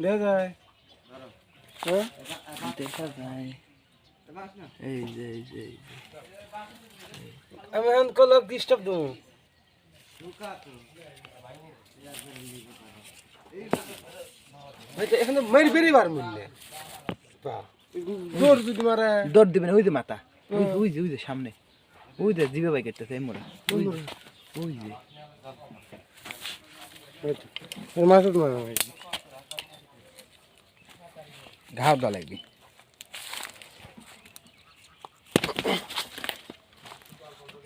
দেখা যায়। হ্যাঁ? দেখা যায়। এই যে এই যে। আমি এখন কলক ডিস্টার্ব দেবো। এখানে মারি বেরি বার মিললে জোর যদি মারে। দৌড় দিবেন ওই যে মাথা। ওই যে- ওই যে ওই যে সামনে। ওই যে জিবে বাইক করতেছে এই মোড়া। ওই যে, যে। মাছ মারা ঘাও দেওয়া লাগবে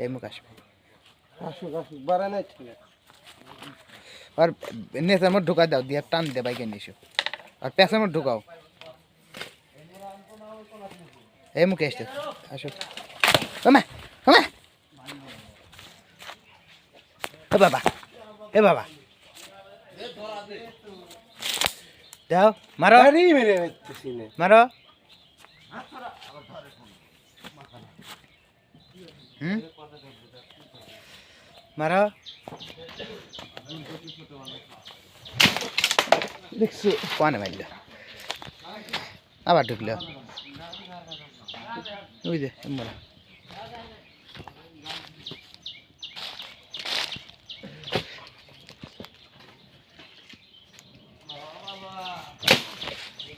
এই মুখ আসবে। আর নেচার মধ্যে ঢুকা দাও দিয়ে টান দে বাইকে নিছো আর পেছার মধ্যে ঢুকাও। এই মুখে আসতে আসো ওমা ওমা। এ বাবা এ বাবা। দাও মারো। মেরে মারো। হুম? মারো। দেখছ? কোয়ানে মারল? আবার ঢুকলো। ওই যে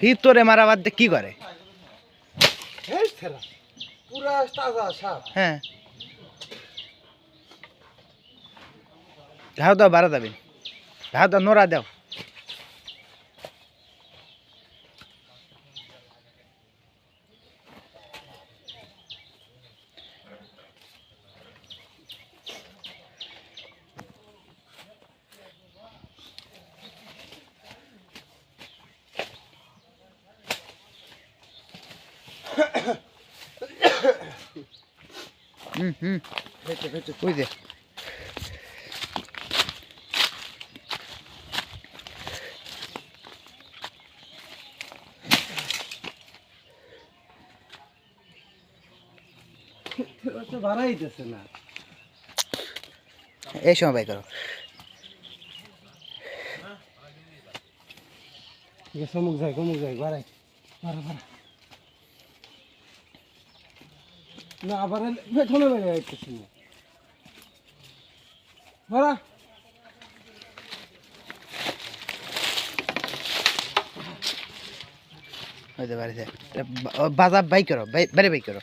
ভিতরে মারা বাদ দিয়ে কি করে? হ্যাঁ। ঘাও দাও বাড়া যাবে ঘাও দাও নোরা দাও। হুম হুম। ওই যে। এই সময় বাই করো। অমুক যাই অমুক যাই বাড়াই। বাড়া বাড়া। না আবার পেছনে না বাড়া ওই বাজার বাই করো বাই- বাইরে বাই করো।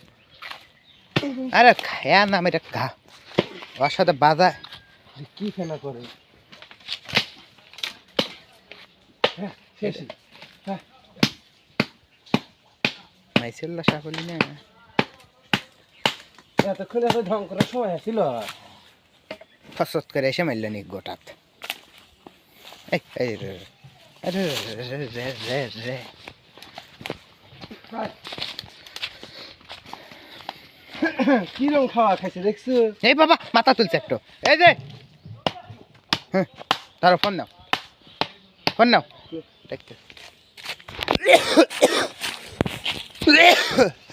আরে খায়া এটা ওর সাথে বাজা কি খেলা করে? হ্যাঁ হ্যাঁ। মাইসেল্লা সাফলি না। এতক্ষণ এত ঢং করার সময় ছিল ফসত করে এসে মারল নি গোটাত। এই এই রে রে। আরে রে রে রে রে রে কি রকম খাওয়া খাইছে দেখছ? এই বাবা মাথা তুলছে একটু। এই যে। হ্যাঁ ধরো ফোন নাও। ফোন নাও। দেখতে।